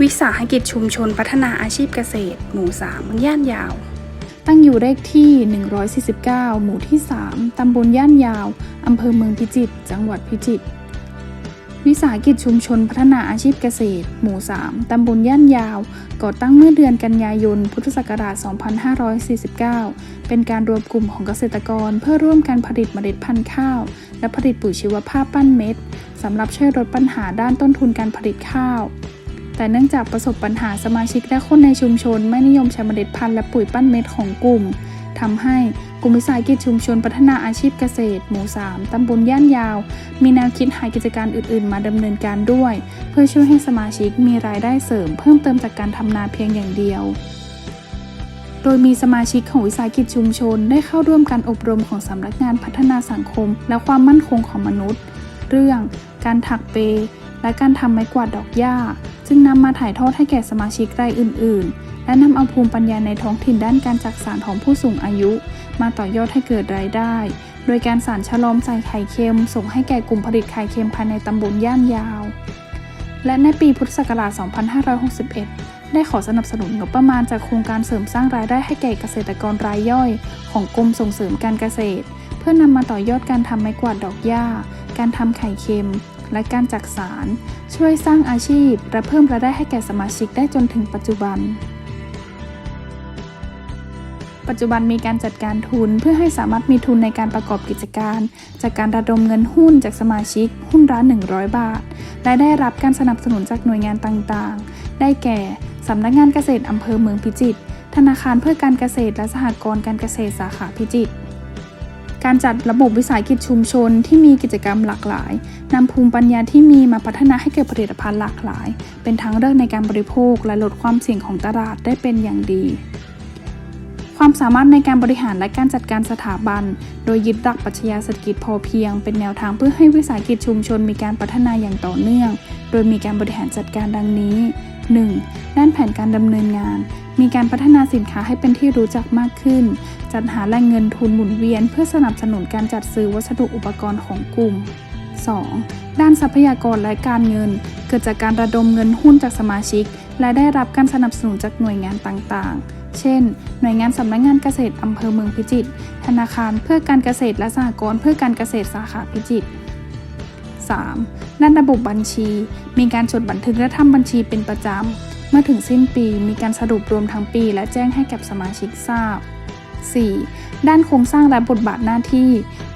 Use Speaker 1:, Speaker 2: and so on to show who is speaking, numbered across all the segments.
Speaker 1: วิสาหกิจชุมชนพัฒนาอาชีพเกษตร หมู่สามย่านยาว
Speaker 2: ตั้งอยู่เลขที่ 149 หมู่ที่ 3 ตำบลย่านยาว อำเภอเมืองพิจิตร จังหวัดพิจิตร วิสาหกิจชุมชนพัฒนาอาชีพเกษตร หมู่ 3 ตำบลย่านยาว ก่อตั้งเมื่อเดือนกันยายน พุทธศักราช 2549 เป็นการรวมกลุ่มของเกษตรกร เพื่อร่วมกันผลิตเมล็ดพันธุ์ข้าว และผลิตปุ๋ยชีวภาพปั้นเม็ดสำหรับช่วยลดปัญหาด้านต้นทุนการผลิตข้าว แต่เนื่องจากประสบปัญหาสมาชิกและคนในชุมชน ไม่นิยมใช้เมล็ดพันธุ์และปุ๋ยปั้นเม็ดของกลุ่มทำให้กลุ่มวิสาหกิจชุมชนพัฒนาอาชีพเกษตร หมู่ 3 ตำบลย่านยาว มีแนวคิดหากิจการอื่น ๆ มาดำเนินการด้วย เพื่อช่วยให้สมาชิกมีรายได้เสริม เพิ่มเติมจากการทำนาเพียงอย่างเดียว โดยมีสมาชิกของวิสาหกิจชุมชน ได้เข้าร่วมการอบรมของสำนักงานพัฒนาสังคม และความมั่นคงของมนุษย์ เรื่อง การถักเป และการทำไม้กวาดดอกหญ้าจึงนำมาถ่ายทอดให้แก่สมาชิกรายอื่น ๆ และนำเอาภูมิปัญญาในท้องถิ่นด้านการจักสานของผู้สูงอายุ มาต่อยอดให้เกิดรายได้ โดยการสานฉลอมใส่ไข่เค็ม ส่งให้แก่กลุ่มผลิตไข่เค็มภายในตำบลย่านยาว และในปีพุทธศักราช 2561ได้ขอสนับสนุนงบประมาณจากโครงการเสริมสร้างรายได้ให้แก่เกษตรกรรายย่อย ของกรมส่งเสริมการเกษตร เพื่อนำมาต่อยอดการทำไม้กวาดดอกหญ้า การทำไข่เค็ม และการจักสาร ช่วยสร้างอาชีพ และเพิ่มรายได้ให้แก่สมาชิกได้จนถึงปัจจุบัน ปัจจุบันมีการจัดการทุนเพื่อให้สามารถมีทุนในการประกอบกิจการ จากการระดมเงินหุ้นจากสมาชิก หุ้นละ100 บาท และได้รับการสนับสนุนจากหน่วยงานต่างๆ ได้แก่สำนักงานเกษตรอำเภอเมืองพิจิตรธนาคารเพื่อการเกษตรและสหกรณ์การเกษตรสาขาพิจิตร การจัดระบบวิสาหกิจชุมชนที่มีกิจกรรมหลากหลายนำภูมิปัญญาที่มีมาพัฒนาให้เกิดผลิตภัณฑ์หลากหลาย เป็นทางเลือกในการบริโภคและลดความเสี่ยงของตลาดได้เป็นอย่างดี ความสามารถในการบริหารและการจัดการสถาบัน โดยยึดหลักปรัชญาเศรษฐกิจพอเพียง เป็นแนวทางเพื่อให้วิสาหกิจชุมชนมีการพัฒนาอย่างต่อเนื่อง โดยมีการบริหารจัดการดังนี้ 1. ด้านแผนการดำเนินงาน มีการพัฒนาสินค้าให้เป็นที่รู้จักมากขึ้น จัดหาแหล่งเงินทุนหมุนเวียน เพื่อสนับสนุนการจัดซื้อวัสดุอุปกรณ์ของกลุ่ม 2. ด้านทรัพยากรและการเงิน เกิดจากการระดมเงินหุ้นจากสมาชิก และได้รับการสนับสนุนจากหน่วยงานต่างๆ เช่น หน่วยงานสำนักงานเกษตรอำเภอเมืองพิจิตร ธนาคารเพื่อการเกษตรและสหกรณ์เพื่อการเกษตรสาขาพิจิตร 3. ด้านระบบบัญชี มีการจดบันทึกและทำบัญชีเป็นประจำ เมื่อถึงสิ้นปีมีการสรุปรวมทั้งปี และแจ้งให้กับสมาชิกทราบ 4. ด้านโครงสร้างและบทบาทหน้าที่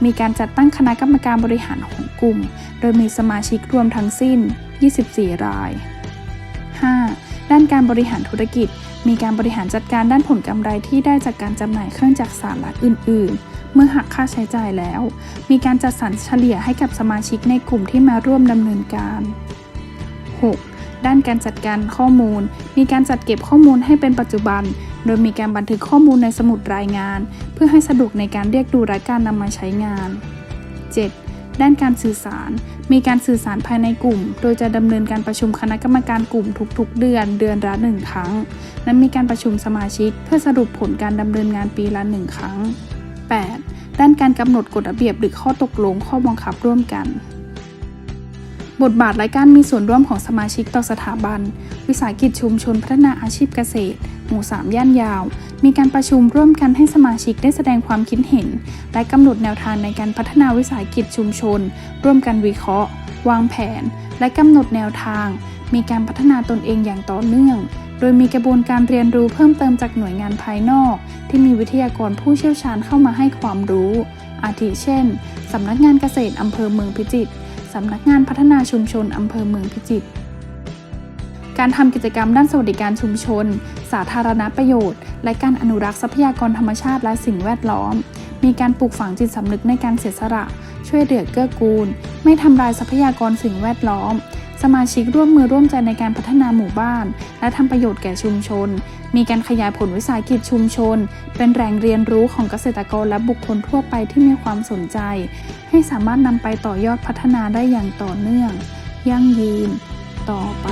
Speaker 2: มีการจัดตั้งคณะกรรมการบริหารของกลุ่ม โดยมีสมาชิกรวมทั้งสิ้น 24 ราย 5. ด้านการบริหารธุรกิจ มีการบริหารจัดการด้านผลกำไรที่ได้จากการจำหน่ายเครื่องจักรสานและอื่น ๆ เมื่อหักค่าใช้จ่ายแล้ว มีการจัดสรรเฉลี่ยให้กับสมาชิกในกลุ่มที่มาร่วมดำเนินการ 6. ด้านการจัดการข้อมูล มีการจัดเก็บข้อมูลให้เป็นปัจจุบัน โดยมีการบันทึกข้อมูลในสมุดรายงาน เพื่อให้สะดวกในการเรียกดูและการนำมาใช้งาน 7. ด้านการสื่อสาร มีการสื่อสารภายในกลุ่ม โดยจะดำเนินการประชุมคณะกรรมการกลุ่มทุกๆ เดือน เดือนละหนึ่งครั้ง และมีการประชุมสมาชิก เพื่อสรุปผลการดำเนินงานปีละหนึ่งครั้ง 8. ด้านการกำหนดกฎระเบียบหรือข้อตกลงข้อบังคับร่วมกัน บทบาทและการมีส่วนร่วมของสมาชิกต่อสถาบัน วิสาหกิจชุมชนพัฒนาอาชีพเกษตร หมู่ 3 ย่านยาว มีการประชุมร่วมกันให้สมาชิกได้แสดงความคิดเห็น และกำหนดแนวทางในการพัฒนาวิสาหกิจชุมชน ร่วมกันวิเคราะห์ วางแผน และกำหนดแนวทาง มีการพัฒนาตนเองอย่างต่อเนื่อง โดยมีกระบวนการเรียนรู้เพิ่มเติมจากหน่วยงานภายนอก ที่มีวิทยากรผู้เชี่ยวชาญเข้ามาให้ความรู้ อาทิเช่นสำนักงานเกษตรอำเภอเมืองพิจิตร สำนักงานพัฒนาชุมชนอำเภอเมืองพิจิตร การทำกิจกรรมด้านสวัสดิการชุมชน สาธารณประโยชน์ และการอนุรักษ์ทรัพยากรธรรมชาติและสิ่งแวดล้อม มีการปลูกฝังจิตสำนึกในการเสียสละ ช่วยเหลือเกื้อกูล ไม่ทำลายทรัพยากรสิ่งแวดล้อม สมาชิกร่วมมือร่วมใจในการพัฒนาหมู่บ้าน และทำประโยชน์แก่ชุมชน มีการขยายผลวิสาหกิจชุมชน เป็นแหล่งเรียนรู้ของเกษตรกรและบุคคลทั่วไปที่มีความสนใจ ให้สามารถนำไปต่อยอดพัฒนาได้อย่างต่อเนื่อง ยั่งยืน ต่อไป